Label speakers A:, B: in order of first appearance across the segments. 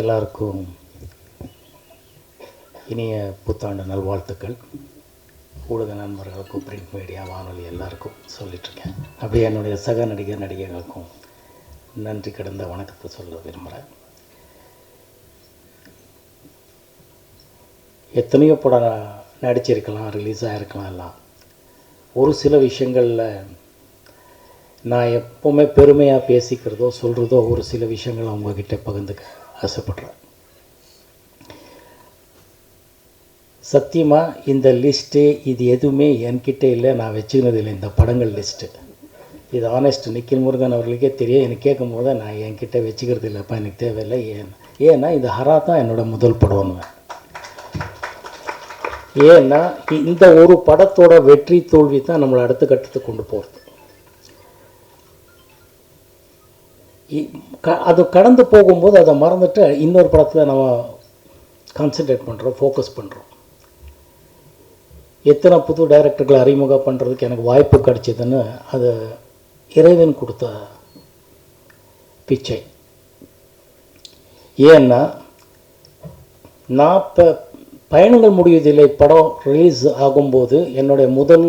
A: எல்லாருக்கும் இனிய புத்தாண்டு நல்வாழ்த்துக்கள். ஊடக நண்பர்களுக்கும் பிரிண்ட் மீடியா வானொலி எல்லாருக்கும் சொல்லிட்டுருக்கேன் அப்படியே என்னுடைய சக நடிகர் நடிகைகளுக்கும் நன்றி கடந்த வணக்கத்தை சொல்ல விரும்புகிறேன் எத்தனையோ படம் நடிச்சிருக்கலாம் ரிலீஸ் ஆகிருக்கலாம் எல்லாம். ஒரு சில விஷயங்களில் நான் எப்போவுமே பெருமையாக பேசிக்கிறதோ சொல்கிறதோ ஒரு சில விஷயங்கள் அவங்கக்கிட்ட பகிர்ந்துக்க ஆசைப்படுறேன் சத்தியமாக இந்த லிஸ்ட்டு இது எதுவுமே என்கிட்ட இல்லை நான் வச்சுக்கினது இல்லை இந்த படங்கள் லிஸ்ட்டு இது ஆனஸ்ட் நிக்கில் முருகன் அவர்களுக்கே தெரியும் எனக்கு கேட்கும் போது நான் என்கிட்ட வச்சுக்கிறது இல்லைப்பா எனக்கு தேவையில்லை ஏன்? ஏன்னா இது ஹரா தான் என்னோட முதல் படம்னு. ஏன்னா இந்த ஒரு படத்தோட வெற்றி தோல்வி தான் நம்மளை அடுத்த கட்டத்துக்கு கொண்டு போகிறது அது கடந்து போகும்போது அதை மறந்துட்டு இன்னொரு படத்தில் நம்ம கான்சென்ட்ரேட் பண்ணுறோம் ஃபோக்கஸ் பண்ணுறோம் எத்தனை புது டைரக்டர்களை அறிமுகம் பண்ணுறதுக்கு எனக்கு வாய்ப்பு கிடைச்சதுன்னு அது இறைவன் கொடுத்த பிச்சை. ஏன்னா நான் இப்போ பயணங்கள் முடிவதில்லை படம் ரிலீஸ் ஆகும்போது என்னுடைய முதல்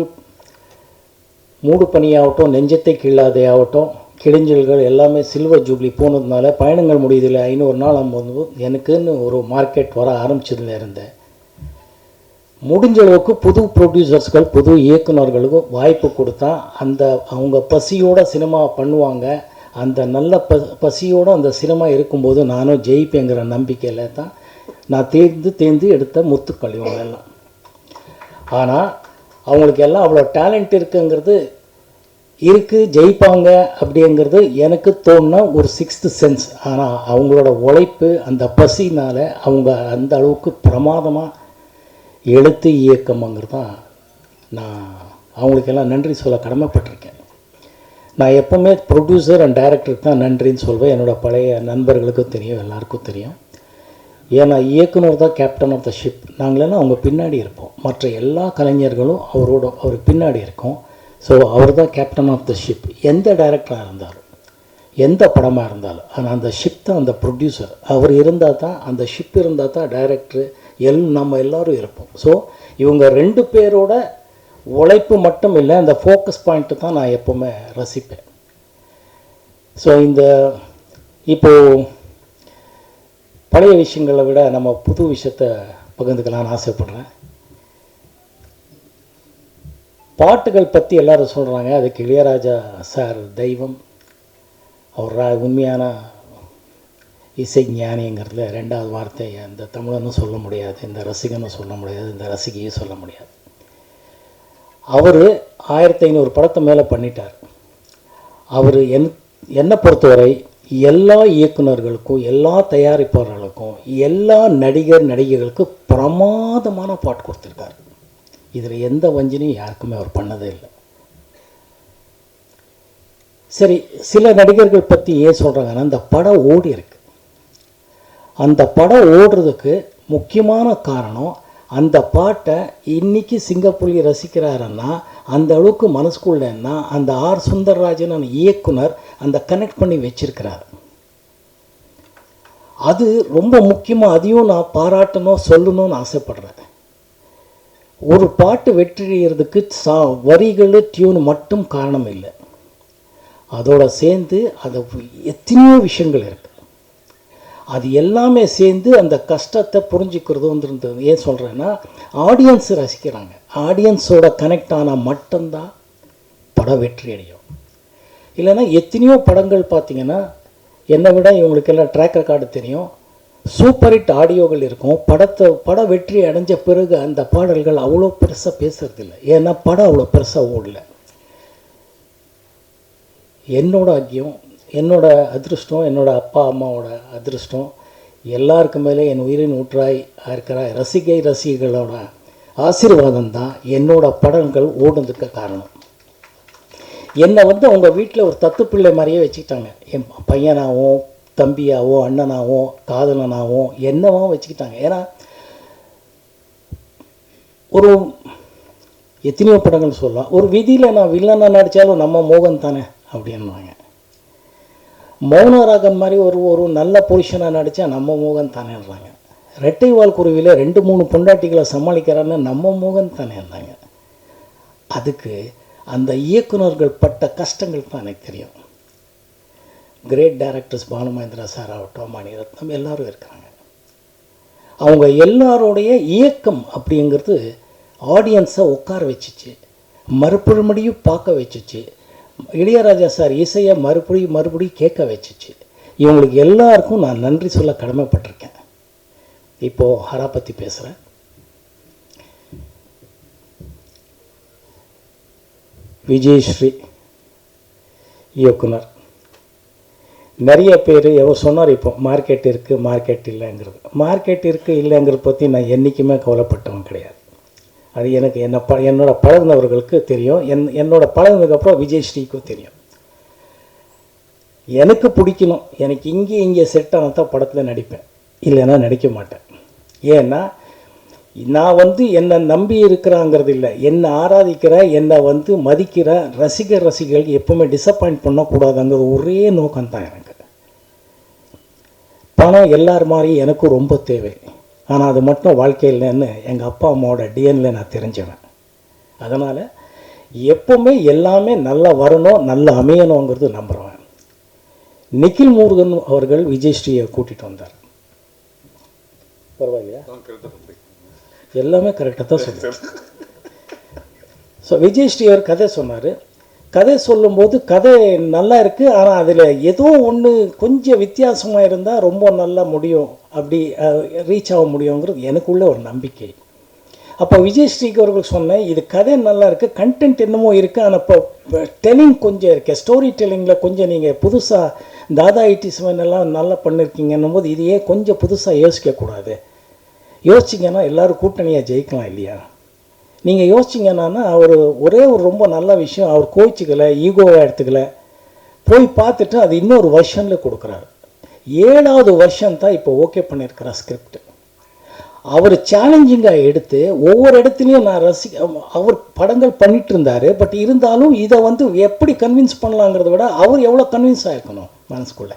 A: மூடு பணியாகட்டும் நெஞ்சத்தை கீழாதே ஆகட்டும் கிழிஞ்சல்கள் எல்லாமே சில்வர் ஜூப்ளி போனதுனால பயணங்கள் முடியுதில்லை ஐநூறு நாள் ஆகும்போது எனக்குன்னு ஒரு மார்க்கெட் வர ஆரம்பிச்சதுல இருந்தேன் முடிஞ்ச அளவுக்கு புது ப்ரொடியூசர்ஸ்கள் புது இயக்குனர்களுக்கும் வாய்ப்பு கொடுத்தா அந்த அவங்க பசியோட சினிமா பண்ணுவாங்க. அந்த நல்ல ப பசியோடு அந்த சினிமா இருக்கும்போது நானும் ஜெயிப்பேங்கிற நம்பிக்கையில் தான் நான் தேர்ந்து தேர்ந்து எடுத்த முத்துக்கள் இவங்க எல்லாம். ஆனால் அவங்களுக்கு எல்லாம் அவ்வளோ டேலண்ட் இருக்குங்கிறது இருக்குது ஜெயிப்பாங்க அப்படிங்கிறது எனக்கு தோணுன ஒரு சிக்ஸ்த்து சென்ஸ் ஆனால் அவங்களோட உழைப்பு அந்த பசினால் அவங்க அந்த அளவுக்கு பிரமாதமாக எழுத்து இயக்கமாங்கிறது தான் நான் அவங்களுக்கெல்லாம் நன்றி சொல்ல கடமைப்பட்டிருக்கேன். நான் எப்போவுமே ப்ரொடியூசர் அண்ட் டைரக்டருக்கு தான் நன்றின்னு சொல்வேன். என்னோட பழைய நண்பர்களுக்கும் தெரியும் எல்லாருக்கும் தெரியும். ஏன்னா இயக்குனர் தான் கேப்டன் ஆஃப் த ஷிப் நாங்களெல்லாம் அவங்க பின்னாடி இருப்போம். மற்ற எல்லா கலைஞர்களும் அவரோட அவர் பின்னாடி இருக்கோம். ஸோ அவர் தான் கேப்டன் ஆஃப் த ஷிப் எந்த டைரக்டராக இருந்தாலும் எந்த படமாக இருந்தாலும் ஆனால் அந்த ஷிப் தான் அந்த ப்ரொடியூசர் அவர் இருந்தால் தான் அந்த ஷிப் இருந்தால் தான் டைரக்டரு எல் நம்ம எல்லோரும் இருப்போம். ஸோ இவங்க ரெண்டு பேரோட உழைப்பு மட்டும் இல்லை அந்த ஃபோக்கஸ் பாயிண்ட்டு தான் நான் எப்போவுமே ரசிப்பேன். ஸோ இந்த இப்போது பழைய விஷயங்களை விட நம்ம புது விஷயத்தை பகிர்ந்துக்கலான்னு ஆசைப்பட்றேன். பாட்டுகள் பற்றி எல்லாரும் சொல்கிறாங்க அதுக்கு இளையராஜா சார் தெய்வம். அவர் ரா- உண்மையான இசை ஞானிங்கிறதுல ரெண்டாவது வார்த்தை இந்த தமிழனும் சொல்ல முடியாது. இந்த ரசிகனும் சொல்ல முடியாது. இந்த ரசிகையும் சொல்ல முடியாது. அவர் ஆயிரத்தி ஐநூறு படத்தை மேலே பண்ணிட்டார். அவர் என் என்னை பொறுத்தவரை எல்லா இயக்குனர்களுக்கும் எல்லா தயாரிப்பாளர்களுக்கும் எல்லா நடிகர் நடிகைகளுக்கும் பிரமாதமான பாட்டு கொடுத்துருக்காரு. இதில் எந்த வஞ்சனையும் யாருக்குமே அவர் பண்ணதே இல்லை. சரி சில நடிகர்கள் பற்றி ஏன் சொல்கிறாங்கன்னா அந்த படம் ஓடி இருக்கு. அந்த படம் ஓடுறதுக்கு முக்கியமான காரணம் அந்த பாட்டை இன்னைக்கு சிங்கப்புலி ரசிக்கிறாருன்னா அந்த அளவுக்கு மனசுக்குள்ளன்னா அந்த ஆர் சுந்தரராஜன் இயக்குனர் அந்த கனெக்ட் பண்ணி வச்சிருக்கிறார். அது ரொம்ப முக்கியமாக அதையும் நான் பாராட்டணும் சொல்லணும்னு ஆசைப்படுறேன். ஒரு பாட்டு வெற்றியறதுக்கு சா வரிகள் டியூன் மட்டும் காரணம் இல்லை. அதோட சேர்ந்து அது எத்தனையோ விஷயங்கள் இருக்குது அது எல்லாமே சேர்ந்து அந்த கஷ்டத்தை புரிஞ்சுக்கிறதுன்றது ஏன் சொல்கிறேன்னா ஆடியன்ஸ் ரசிக்கிறாங்க. ஆடியன்ஸோட கனெக்ட் ஆனால் மட்டும்தான் படம் வெற்றி அடையும் இல்லைன்னா எத்தனையோ படங்கள் பார்த்தீங்கன்னா என்னை விட இவங்களுக்கெல்லாம் ட்ராக் ரெக்கார்டு தெரியும். சூப்பர் ஹிட் ஆடியோகள் இருக்கும். படத்தை படம் வெற்றி அடைஞ்ச பிறகு அந்த பாடல்கள் அவ்வளோ பெருசாக பேசுகிறதில்ல ஏன்னா படம் அவ்வளோ பெருசாக ஓடல. என்னோட அக்கியம் என்னோட அதிருஷ்டம் என்னோட அப்பா அம்மாவோட அதிர்ஷ்டம் எல்லாருக்கு மேலே என் உயிரின் ஊற்றாய் இருக்கிற ரசிகை ரசிகைகளோட ஆசீர்வாதம் தான் என்னோட படங்கள் ஓடுனதுக்கு காரணம். என்னை வந்து அவங்க வீட்டில் ஒரு தத்து பிள்ளை மாதிரியே வச்சுக்கிட்டாங்க. என் பையனாகவும் தம்பியாவோ அண்ணனாவோ காதலனாவோ என்னவோ வச்சுக்கிட்டாங்க. ஏன்னா ஒரு எத்தனையோ படங்கள் சொல்லலாம். ஒரு விதியில் நான் வில்லனாக நடித்தாலும் நம்ம மோகன் தானே அப்படின்வாங்க மௌனராகம் மாதிரி ஒரு ஒரு நல்ல பொசிஷனாக நடித்தா நம்ம மோகன் தானேன்றாங்க. ரெட்டை வால் குருவியில் ரெண்டு மூணு பொண்டாட்டிகளை சமாளிக்கிறான்னு நம்ம மோகன் தானேன்றாங்க. அதுக்கு அந்த இயக்குனர்கள் பட்ட கஷ்டங்கள் தான் எனக்கு தெரியும். கிரேட் டைரக்டர்ஸ் பானுமேந்திரா சார் ஆகட்டும் மணிரத்னம் எல்லாரும் இருக்கிறாங்க அவங்க எல்லாருடைய இயக்கம் அப்படிங்கிறது ஆடியன்ஸை உட்கார வச்சுச்சு மறுபடியும் பார்க்க வச்சுச்சு இளையராஜா சார் இசையை மறுபடியும் மறுபடியும் கேட்க வச்சுச்சு. இவங்களுக்கு எல்லாருக்கும் நான் நன்றி சொல்ல கடமைப்பட்டிருக்கேன். இப்போது ஹரா பற்றி பேசுகிறேன் விஜயஸ்ரீ இயக்குனர். நிறைய பேர் எவர் சொன்னார் இப்போ மார்க்கெட் இருக்குது மார்க்கெட் இல்லைங்கிறது. மார்க்கெட் இருக்குது இல்லைங்கிறத பற்றி நான் என்றைக்குமே கவலைப்பட்டவன் கிடையாது. அது எனக்கு என்னை ப என்னோட பழகினவர்களுக்கு தெரியும். என் என்னோட பழகுனதுக்கப்புறம் விஜயஸ்ரீக்கும் தெரியும். எனக்கு பிடிக்கணும். எனக்கு இங்கே இங்கே செட் ஆனால் தான் படத்தில் நடிப்பேன். இல்லைன்னா நடிக்க மாட்டேன். ஏன்னா நான் வந்து என்னை நம்பி இருக்கிறாங்கிறது இல்லை. என்னை ஆராதிக்கிற என்னை வந்து மதிக்கிற ரசிகர் ரசிகர்களுக்கு எப்போவுமே டிசப்பாயிண்ட் பண்ணக்கூடாதுங்கிறது ஒரே நோக்கம் தான் எனக்கு. பணம் எல்லார் மாதிரி எனக்கும் ரொம்ப தேவை. ஆனால் அது மட்டும் வாழ்க்கையில்னு எங்கள் அப்பா அம்மாவோட டிஎன்ல நான் தெரிஞ்சவன். அதனால் எப்பவுமே எல்லாமே நல்லா வரணும் நல்லா அமையணுங்கிறது நம்புகிறவன் நிখিல் முருகன் அவர்கள் விஜயஸ்ரீயை கூட்டிகிட்டு வந்தார். பரவாயில்லையா? எல்லாமே கரெக்டாக தான் சொல்லுவேன் ஸோ விஜயஸ்ரீ அவர் கதை சொன்னார். கதை சொல்லும்போது கதை நல்லா இருக்குது ஆனால் அதில் ஏதோ ஒன்று கொஞ்சம் வித்தியாசமாக இருந்தால் ரொம்ப நல்லா முடியும் அப்படி ரீச் ஆக முடியுங்கிறது எனக்குள்ள ஒரு நம்பிக்கை. அப்போ விஜயஸ்ரீக்கு அவர்கள் சொன்னேன் இது கதை நல்லா இருக்குது கண்டென்ட் என்னமோ இருக்குது ஆனால் இப்போ டெல்லிங் கொஞ்சம் இருக்குது ஸ்டோரி டெல்லிங்கில் கொஞ்சம் நீங்கள் புதுசாக தாதா ஐட்டிஸ்மன் எல்லாம் நல்லா பண்ணியிருக்கீங்கன்னும் போது இதையே கொஞ்சம் புதுசாக யோசிக்கக்கூடாது. யோசிச்சிங்கன்னா எல்லோரும் கூட்டணியாக ஜெயிக்கலாம் இல்லையா? நீங்கள் யோசிச்சிங்கன்னா அவர் ஒரே ஒரு ரொம்ப நல்ல விஷயம் அவர் கோச்சிக்கலை ஈகோவாக எடுத்துக்கலை. போய் பார்த்துட்டு அது இன்னொரு வருஷனில் கொடுக்குறாரு. ஏழாவது வருஷம் தான் இப்போ ஓகே பண்ணியிருக்கிறார் ஸ்கிரிப்ட் அவர் சேலஞ்சிங்காக எடுத்து ஒவ்வொரு இடத்துலையும் நான் ரசி அவர் படங்கள் பண்ணிட்டு இருந்தார் பட் இருந்தாலும் இதை வந்து எப்படி கன்வின்ஸ் பண்ணலாங்கிறத விட அவர் எவ்வளோ கன்வின்ஸ் ஆகிருக்கணும் மனசுக்குள்ளே.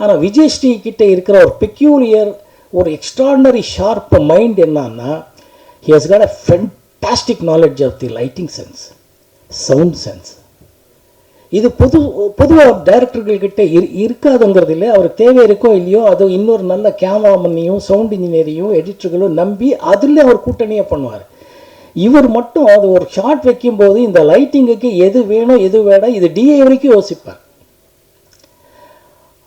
A: ஆனால் விஜய் ஸ்ரீ கிட்டே இருக்கிற ஒரு பெக்யூலியர் ஒரு எக்ஸ்ட்ராடனரி ஷார்ப் மைண்ட் என்னன்னா he has got a fantastic knowledge of the lighting sense sound sense இது பொது பொதுவாக டைரக்டர்கள்கிட்ட இரு இருக்காதுங்கிறது இல்லை அவர் தேவை இருக்கோ இல்லையோ அது இன்னொரு நல்ல கேமராமனையும் சவுண்ட் இன்ஜினியரையும் எடிட்டர்களும் நம்பி அதில் அவர் கூட்டணியாக பண்ணுவார். இவர் மட்டும் அது ஒரு ஷார்ட் வைக்கும்போது இந்த லைட்டிங்குக்கு எது வேணும் எது வேணாம் இது டிஏ வரைக்கும் யோசிப்பார்.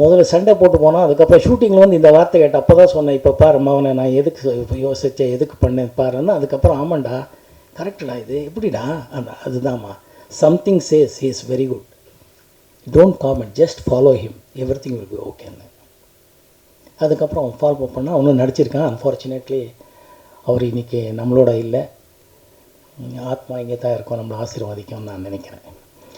A: முதல்ல சண்டை போட்டு போனால் அதுக்கப்புறம் ஷூட்டிங்கில் வந்து இந்த வார்த்தை கேட்ட அப்போ தான் சொன்னேன் இப்போ பாரு மவனை நான் எதுக்கு இப்போ யோசித்தேன் எதுக்கு பண்ணேன் பாருன்னு. அதுக்கப்புறம் ஆமாண்டா கரெக்டுடா இது எப்படிடா? அந்த அதுதாம்மா. Something says he is very good don't comment just follow him everything will be ஓகேன்னு அதுக்கப்புறம் அவன் ஃபாலோ பண்ணால் அவனும் நடிச்சிருக்கான். அன்ஃபார்ச்சுனேட்லி அவர் இன்றைக்கி நம்மளோட இல்லை. ஆத்மா இங்கே தான் இருக்கும் நம்மளை ஆசீர்வாதிக்கும்னு நான் நினைக்கிறேன்.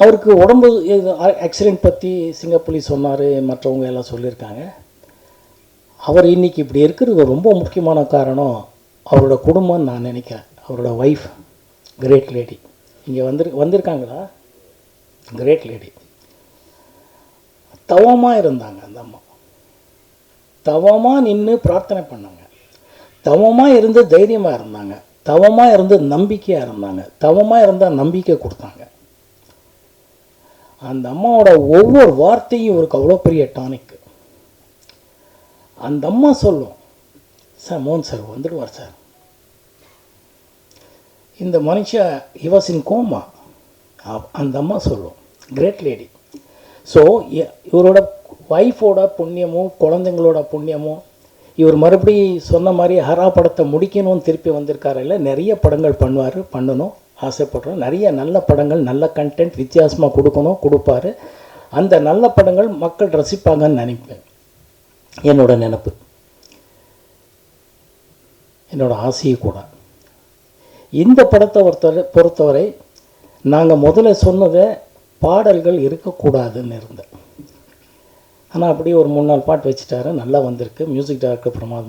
A: அவருக்கு உடம்பு ஆக்சிடெண்ட் பற்றி சிங்கப்புலி சொன்னார் மற்றவங்க எல்லாம் சொல்லியிருக்காங்க. அவர் இன்னைக்கு இப்படி இருக்கிறது ரொம்ப முக்கியமான காரணம் அவரோட குடும்பம் நான் நினைக்கிறேன். அவரோட ஒய்ஃப் கிரேட் லேடி இங்கே வந்துரு வந்திருக்காங்களா? கிரேட் லேடி தவமாக இருந்தாங்க அந்த அம்மா. தவமாக நின்று பிரார்த்தனை பண்ணாங்க. தவமாக இருந்து தைரியமாக இருந்தாங்க. தவமாக இருந்து நம்பிக்கையாக இருந்தாங்க. தவமாக இருந்தால் நம்பிக்கை கொடுத்தாங்க. அந்த அம்மாவோட ஒவ்வொரு வார்த்தையும் இவருக்கு அவ்வளோ பெரிய டானிக்கு அந்த அம்மா சொல்லும் சார் மோகன் சார் வந்துடுவார் சார். இந்த மனுஷன் இவசின் கோமா அந்த அம்மா சொல்லும் கிரேட் லேடி ஸோ இவரோட ஒய்ஃபோட புண்ணியமும் குழந்தைங்களோட புண்ணியமும் இவர் மறுபடி சொன்ன மாதிரி ஹரா படத்தை முடிக்கணும்னு திருப்பி வந்திருக்காரு இல்லை நிறைய படங்கள் பண்ணுவார் பண்ணணும். ஆசைப்படுறோம். நிறைய நல்ல படங்கள் நல்ல கண்டென்ட் வித்தியாசமாக கொடுக்கணும் கொடுப்பாரு. அந்த நல்ல படங்கள் மக்கள் ரசிப்பாங்கன்னு நினைப்பேன். என்னோட நினப்பு. என்னோட ஆசையும் கூட. இந்த படத்தை ஒருத்தர் பொறுத்தவரை நாங்கள் முதல்ல சொன்னதை பாடல்கள் இருக்கக்கூடாதுன்னு இருந்தேன். ஆனால் அப்படியே ஒரு மூணு நாள் பாட்டு வச்சுட்டாரு. நல்லா வந்திருக்கு. மியூசிக் டைரக்டர் பிரமாதம்